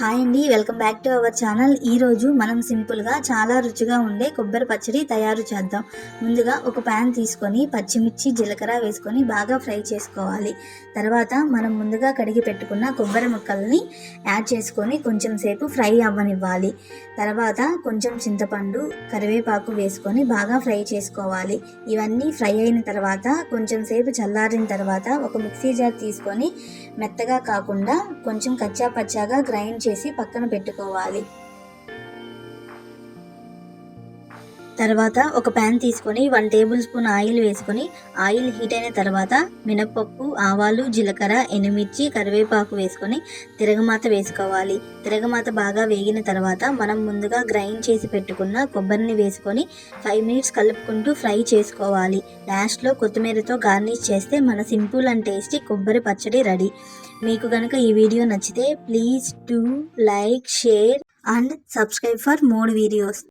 Hi అండి welcome back to our channel. ఈరోజు మనం సింపుల్గా చాలా రుచిగా ఉండే కొబ్బరి పచ్చడి తయారు చేద్దాం. ముందుగా ఒక ప్యాన్ తీసుకొని పచ్చిమిర్చి జీలకర్ర వేసుకొని బాగా ఫ్రై చేసుకోవాలి. తర్వాత మనం ముందుగా కడిగి పెట్టుకున్న కొబ్బరి ముక్కల్ని యాడ్ చేసుకొని కొంచెం సేపు ఫ్రై అవ్వనివ్వాలి. తర్వాత కొంచెం చింతపండు కరివేపాకు వేసుకొని బాగా ఫ్రై చేసుకోవాలి. ఇవన్నీ ఫ్రై అయిన తర్వాత కొంచెం సేపు చల్లారిన తర్వాత ఒక మిక్సీ జార్ తీసుకొని మెత్తగా కాకుండా కొంచెం కచ్చా పచ్చాగా గ్రైండ్ చేసి పక్కన పెట్టుకోవాలి. తర్వాత ఒక ప్యాన్ తీసుకొని వన్ టేబుల్ స్పూన్ ఆయిల్ వేసుకొని ఆయిల్ హీట్ అయిన తర్వాత మినపప్పు ఆవాలు జీలకర్ర ఎండుమిర్చి కరివేపాకు వేసుకొని తిరగమాత వేసుకోవాలి. తిరగమాత బాగా వేగిన తర్వాత మనం ముందుగా గ్రైండ్ చేసి పెట్టుకున్న కొబ్బరిని వేసుకొని ఫైవ్ మినిట్స్ కలుపుకుంటూ ఫ్రై చేసుకోవాలి. లాస్ట్లో కొత్తిమీరతో గార్నిష్ చేస్తే మన సింపుల్ అండ్ టేస్టీ కొబ్బరి పచ్చడి రెడీ. మీకు కనుక ఈ వీడియో నచ్చితే please to like share and subscribe for more videos